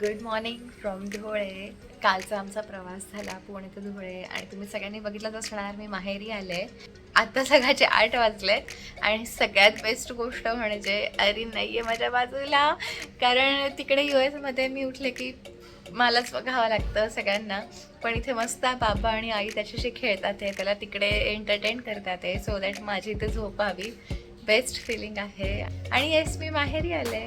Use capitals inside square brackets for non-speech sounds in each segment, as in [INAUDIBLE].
Good morning from Dhule. कालचा आमचा प्रवास झाला पुणे ते धुळे आणि तुम्ही सगळ्यांनी बघितलंच असणार मी माहेरी आले. आता सकाळचे आठ वाजले आणि सगळ्यात बेस्ट गोष्ट म्हणजे अरे नाही आहे माझ्या बाजूला. कारण तिकडे यू एसमध्ये मी उठले की मलाच बघावं लागतं सगळ्यांना. पण इथे मस्त बाबा आणि आई त्याच्याशी खेळतात आहे त्याला तिकडे एंटरटेन करतात आहे सो दॅट माझी इथे झोप हवी बेस्ट फिलिंग आहे. आणि येस मी माहेरी आले.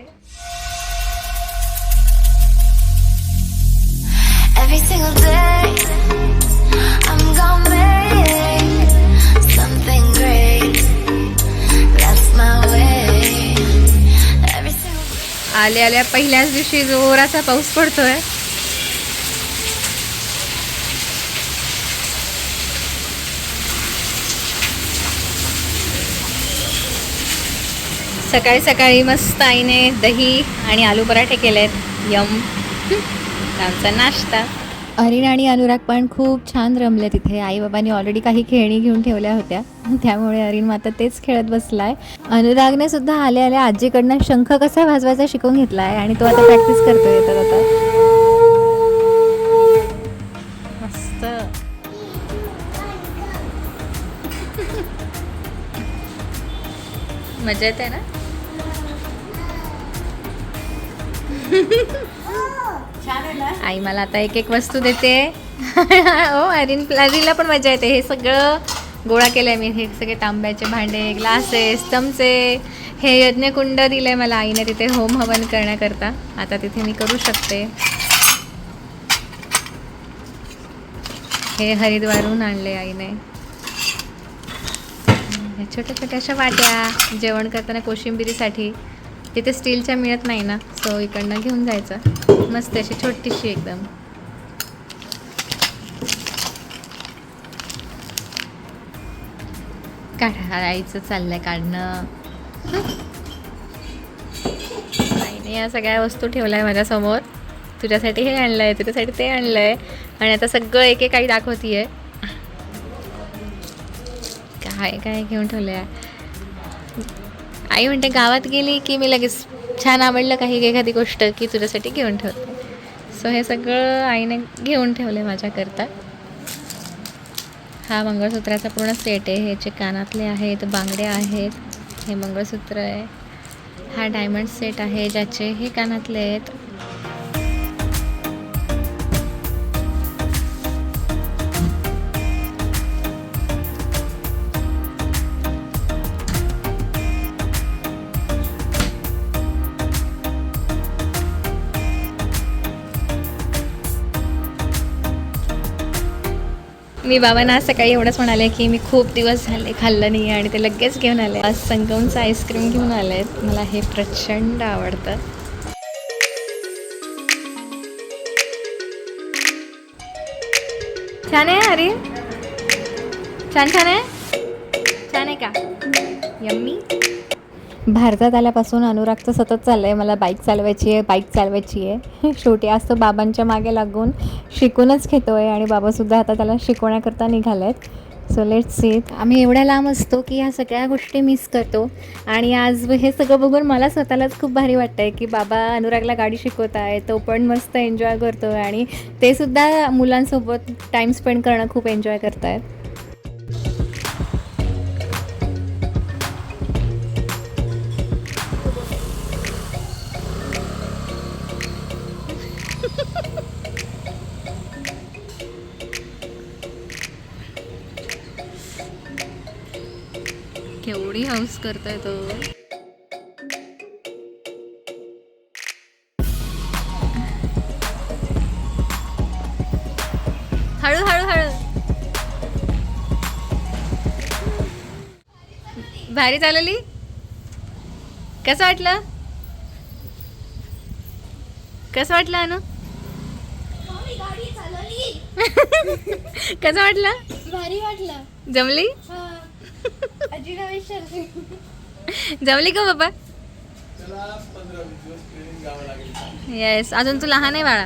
आल्या आल्या पहिल्याच दिवशी जोराचा पाऊस पडतोय. सकाळी सकाळी मस्त आईने दही आणि आलू पराठे केलेत. यम. आमचा नाश्ता. अरिन आणि अनुराग पण खूप छान रमले तिथे. आई बाबांनी ऑलरेडी काही खेळणी घेऊन ठेवल्या होत्या. त्यामुळे अरिन मात्र तेच खेळत बसलाय. अनुरागने सुद्धा आल्या आल्या आजीकडनं शंख कसा वाजवायचा शिकून घेतलाय आणि तो आता प्रॅक्टिस करतोय येतात आता. मस्त. मजा येते ना? [LAUGHS] आई मला आता एक एक वस्तू देते. [LAUGHS] हो अरिन अरिनला पण मजा येते. हे सगळं गोळा केलंय मी. हे सगळे तांब्याचे भांडे ग्लासेस चमचे. हे यज्ञकुंड दिलंय मला आईने तिथे होम हवन करण्याकरता. आता तिथे मी करू शकते. हे हरिद्वारून आणले आईने. छोट्या छोट्या अशा वाट्या जेवण करताना कोशिंबिरीसाठी. तिथे स्टीलच्या मिळत नाही ना सो इकडनं घेऊन जायचं. मस्त अशी छोटीशी एकदम. काढायचं चाललंय काढणं. आईने या सगळ्या वस्तू ठेवल्या आहे माझ्यासमोर. तुझ्यासाठी हे आणलंय तुझ्यासाठी ते आणलंय. आणि आता सगळं एक एक आई दाखवतीये. काय काय घेऊन ठेवलंय? आई म्हणते गावात गेली की मी लगेच छान आवडलं काही एखादी गोष्ट की तुझ्यासाठी घेऊन ठेवते. सो हे सगळं आईने घेऊन ठेवलं माझ्याकरता. हा मंगळसूत्राचा पूर्ण सेट आहे. ह्याचे कानातले आहेत बांगड्या आहेत हे मंगळसूत्र आहे. हा डायमंड सेट आहे ज्याचे हे कानातले आहेत. मी बाबांना आज सकाळी एवढंच म्हणाले की मी खूप दिवस झाले खाल्लं नाही आणि ते लगेच घेऊन आले. आज संगमचं आईस्क्रीम घेऊन आले. आहेत मला हे प्रचंड आवडतं. छान आहे अरे छान छान आहे? छान आहे का? यम्मी? भारतात आल्यापासून अनुरागचं सतत चाललं आहे मला बाईक चालवायची आहे बाईक चालवायची आहे. [LAUGHS] शेवटी आज तो बाबांच्या मागे लागून शिकूनच घेतो आहे आणि बाबासुद्धा आता त्याला शिकवण्याकरता निघाले आहेत सो लेट सी आम्ही एवढ्या लांब असतो की ह्या सगळ्या गोष्टी मिस करतो. आणि आज हे सगळं बघून मला स्वतःलाच खूप भारी वाटतं आहे की बाबा अनुरागला गाडी शिकवत आहे तो पण मस्त एन्जॉय करतो आहे आणि ते सुद्धा मुलांसोबत टाईम स्पेंड करणं खूप एन्जॉय करत आहेत केवढी हाऊस करतोय तो. हळू हळू हळू. भारी चालवली कसं वाटलं? कसं वाटलं अनु? [LAUGHS] कसं वाटलं? भारी वाटलं. जमली? [LAUGHS] जमली का बाबा? येस अजून तू लहान आहे बाळा.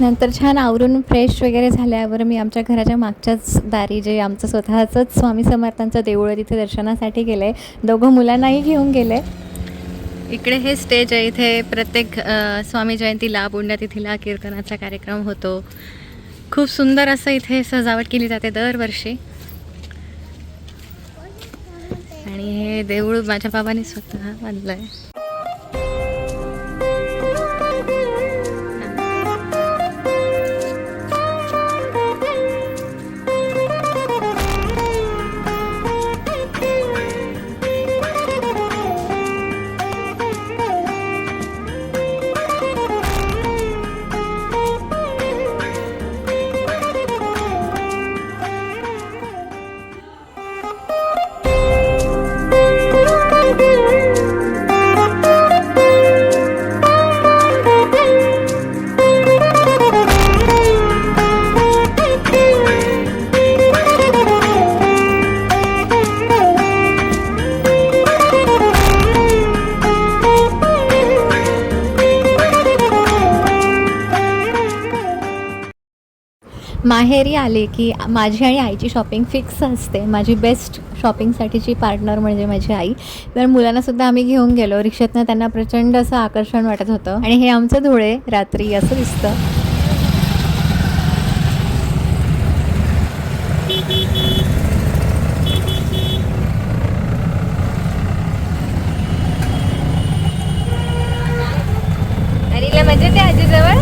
नंतर छान आवरून फ्रेश वगैरे झाल्यावर मी आमच्या घराच्या मागच्याच दारी जे आमचं स्वतःचंच स्वामी समर्थांचं देऊळ आहे तिथे दर्शनासाठी गेले. दोघं मुलांनाही घेऊन गेले. इकडे हे स्टेज आहे. इथे प्रत्येक स्वामी जयंतीला पुण्यतिथीला कीर्तनाचा कार्यक्रम होतो. खूप सुंदर असं इथे सजावट केली जाते दरवर्षी. आणि हे देऊळ माझ्या बाबाने स्वतः बांधलं आहे माहेरी आले की माझी आणि आईची शॉपिंग फिक्स असते. माझी बेस्ट शॉपिंगसाठीची पार्टनर म्हणजे माझी आई. तर मुलांनासुद्धा आम्ही घेऊन गेलो. रिक्षातनं त्यांना प्रचंड असं आकर्षण वाटत होतं. आणि हे आमचं धुळे रात्री असं दिसतं. अरीला म्हणजे ते आजीजवळ?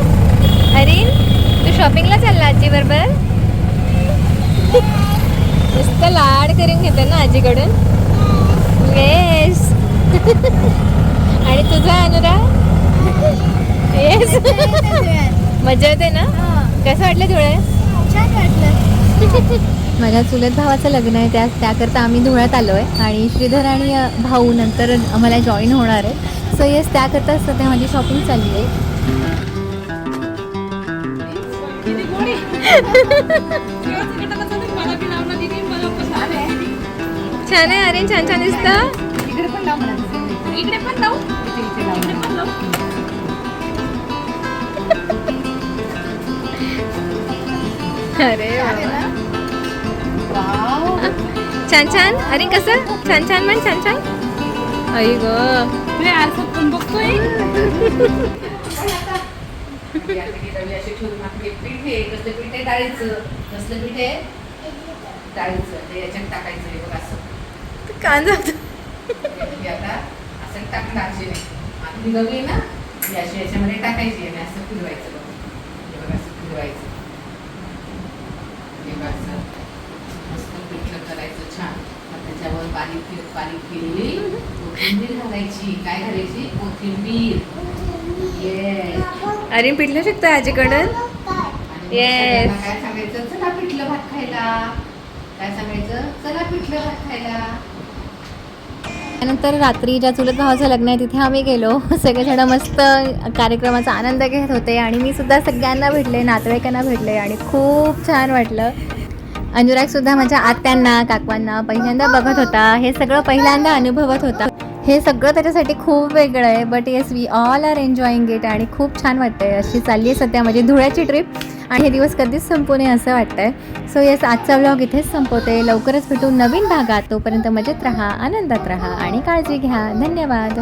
अरीन? तू शॉपिंगला चालला आजी बरोबर नुसतं लाड करून घेते ना आजीकडून. येस आणि तुझा अनुरा? येस मजा येते ना? कसं वाटलं धुळे? छान वाटलं. माझ्या चुलत भावाचं लग्न आहे त्या त्याकरता आम्ही धुळ्यात आलो आहे आणि श्रीधर आणि भाऊ नंतर आम्हाला जॉईन होणार आहे. सो येस त्याकरता सध्या माझी शॉपिंग चालली आहे. छान आहे अरे छान छान दिसतं. अरे. छान छान. अरे कसं? छान छान म्हण छान छान. आई ग. पीठ आहे कसलं पीठ? आहे डाळीचं. कसलं पीठ? आहे डाळीचं. ते याच्यात टाकायचं हे बघ असं. कांदा. आता असं टाकलं अशी नाही. ही गवी ना ही अशी याच्यामध्ये टाकायची आणि असं फिरवायचं बघ. हे बघ असं फिरवायचं. हे बघ असं. मस्त पिठलं करायचं छान. त्याच्यावर बारीक बारीक केलेली कोथिंबीर घालायची. काय घालायची? कोथिंबीर. येस अरे पिठलं शकतं आजीकडून? काय सांगायचं? चला पिठलं भात खायला. काय सांगायचं? चला पिठलं भात खायला. त्यानंतर रात्री ज्या चुलत भावाचं लग्न आहे तिथे आम्ही गेलो. [LAUGHS] सगळेजण मस्त कार्यक्रमाचा आनंद घेत होते आणि मी सुद्धा सगळ्यांना भेटले नातेवाईकांना भेटले आणि खूप छान वाटलं. अनुरागसुद्धा माझ्या आत्यांना काकवांना पहिल्यांदा बघत होता. हे सगळं पहिल्यांदा अनुभवत होता. हे सगळं त्याच्यासाठी खूप वेगळं आहे but yes we all are enjoying it आणि खूप छान वाटतंय. अशी चालली आहे सध्या माझी धुळ्याची ट्रिप आणि हे दिवस कधीच संपू नये असं वाटतंय. सो येस आजचा व्लॉग इथेच संपवते. लवकरच भेटू नवीन भागात. तोपर्यंत मजेत राहा आनंदात राहा आणि काळजी घ्या. धन्यवाद.